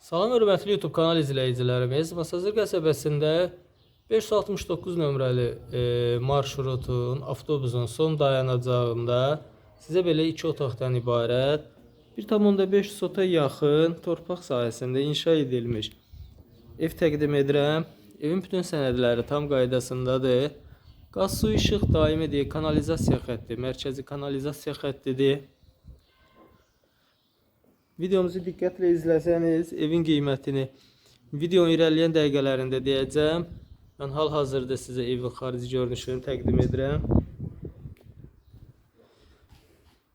Salam hörmətli YouTube kanal izləyicilərimiz. Masazır qəsəbəsində 569 nömrəli e, marşrutun, avtobusun son dayanacağında sizə belə iki otaqdan ibarət 1,5 sota yaxın torpaq sahəsində inşa edilmiş ev təqdim edirəm. Evin bütün sənədləri tam qaydasındadır. Qaz, su, işıq daimidir. Kanalizasiya xətti, mərkəzi kanalizasiya xəttidir. Videomuzu diqqətlə izləsəniz, evin qiymətini videonun irəliləyən dəqiqələrində deyəcəm. Mən hal-hazırda sizə evin xarici görünüşünü təqdim edirəm.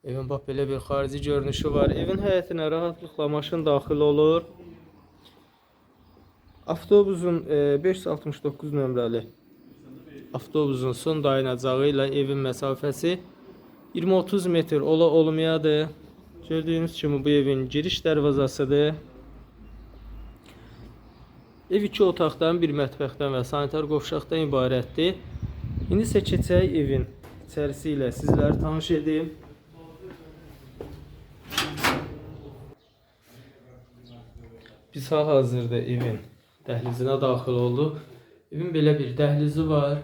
Evin bax belə bir xarici görünüşü var. Evin həyətinə rahatlıqla maşın daxil olur. Avtobusun e, 569 nömrəli avtobusun son dayanacağı ilə evin məsafəsi 20-30 metr ola olmayadır. Gördüyünüz kimi bu evin giriş dərvazasıdır. Ev iki otaqdan, bir mətbəxdən və sanitar qovşaqdan ibarətdir. İndi isə keçək evin içərisi ilə sizləri tanış edim. Biz hal-hazırda evin dəhlizinə daxil olduq. Evin belə bir dəhlizi var.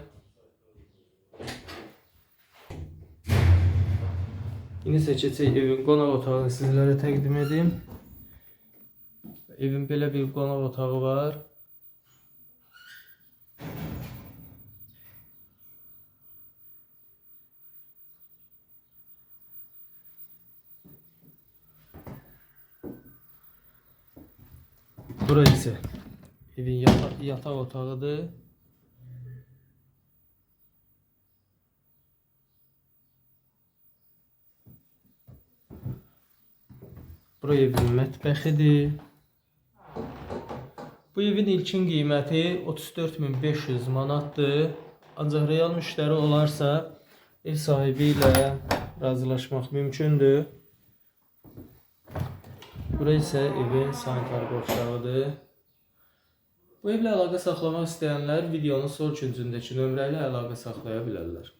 İsə keçək evin qonaq otağını sizlərə təqdim edim. Evin belə bir qonaq otağı var. Bura isə evin yata yataq otağıdır. Bura evin mətbəxidir. Bu evin ilkin qiyməti 34500 manatdır. Ancaq real müştəri olarsa ev sahibi ilə razılaşmaq mümkündür. Bura isə evin sanitar qovşağıdır. Bu evlə əlaqə saxlamaq istəyənlər videonun sol küncündəki nömrə ilə əlaqə saxlaya bilərlər.